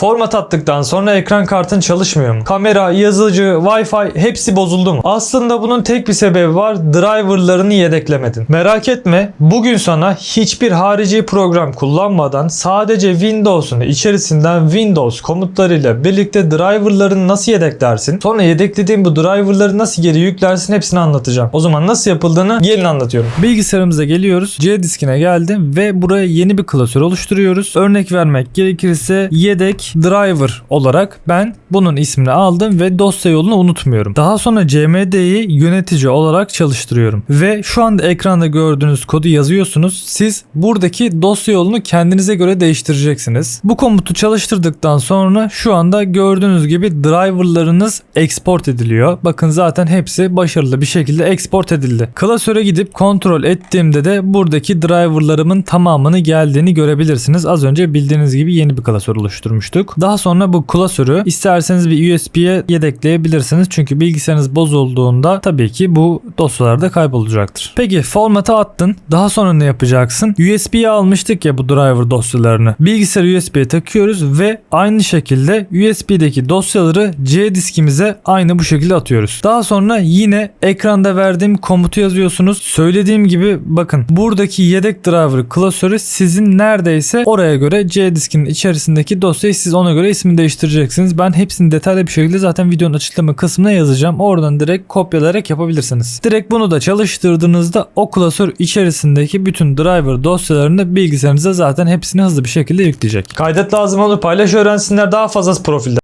Format attıktan sonra ekran kartın çalışmıyor mu? Kamera, yazıcı, Wi-Fi hepsi bozuldu mu? Aslında bunun tek bir sebebi var. Driverlarını yedeklemedin. Merak etme. Bugün sana hiçbir harici program kullanmadan sadece Windows'un içerisinden Windows komutlarıyla birlikte driverlarını nasıl yedeklersin? Sonra yedeklediğin bu driverları nasıl geri yüklersin hepsini anlatacağım. O zaman nasıl yapıldığını gelin anlatıyorum. Bilgisayarımıza geliyoruz. C diskine geldim ve buraya yeni bir klasör oluşturuyoruz. Örnek vermek gerekirse yedek driver olarak ben bunun ismini aldım ve dosya yolunu unutmuyorum. Daha sonra CMD'yi yönetici olarak çalıştırıyorum. Ve şu anda ekranda gördüğünüz kodu yazıyorsunuz. Siz buradaki dosya yolunu kendinize göre değiştireceksiniz. Bu komutu çalıştırdıktan sonra şu anda gördüğünüz gibi driverlarınız export ediliyor. Bakın zaten hepsi başarılı bir şekilde export edildi. Klasöre gidip kontrol ettiğimde de buradaki driverlarımın tamamını geldiğini görebilirsiniz. Az önce bildiğiniz gibi yeni bir klasör oluşturmuştuk. Daha sonra bu klasörü isterseniz bir USB'ye yedekleyebilirsiniz. Çünkü bilgisayarınız bozulduğunda tabii ki bu dosyalarda kaybolacaktır. Peki format'a attın. Daha sonra ne yapacaksın? USB'ye almıştık ya bu driver dosyalarını. Bilgisayarı USB'ye takıyoruz ve aynı şekilde USB'deki dosyaları C diskimize aynı bu şekilde atıyoruz. Daha sonra yine ekranda verdiğim komutu yazıyorsunuz. Söylediğim gibi bakın buradaki yedek driver klasörü sizin neredeyse oraya göre C diskinin içerisindeki dosyayı siz ona göre ismini değiştireceksiniz. Ben hepsini detaylı bir şekilde zaten videonun açıklama kısmına yazacağım. Oradan direkt kopyalayarak yapabilirsiniz. Direkt bunu da çalıştırdığınızda o klasör içerisindeki bütün driver dosyalarını bilgisayarınıza zaten hepsini hızlı bir şekilde yükleyecek. Kaydet lazım olur paylaş öğrensinler daha fazlası profilde.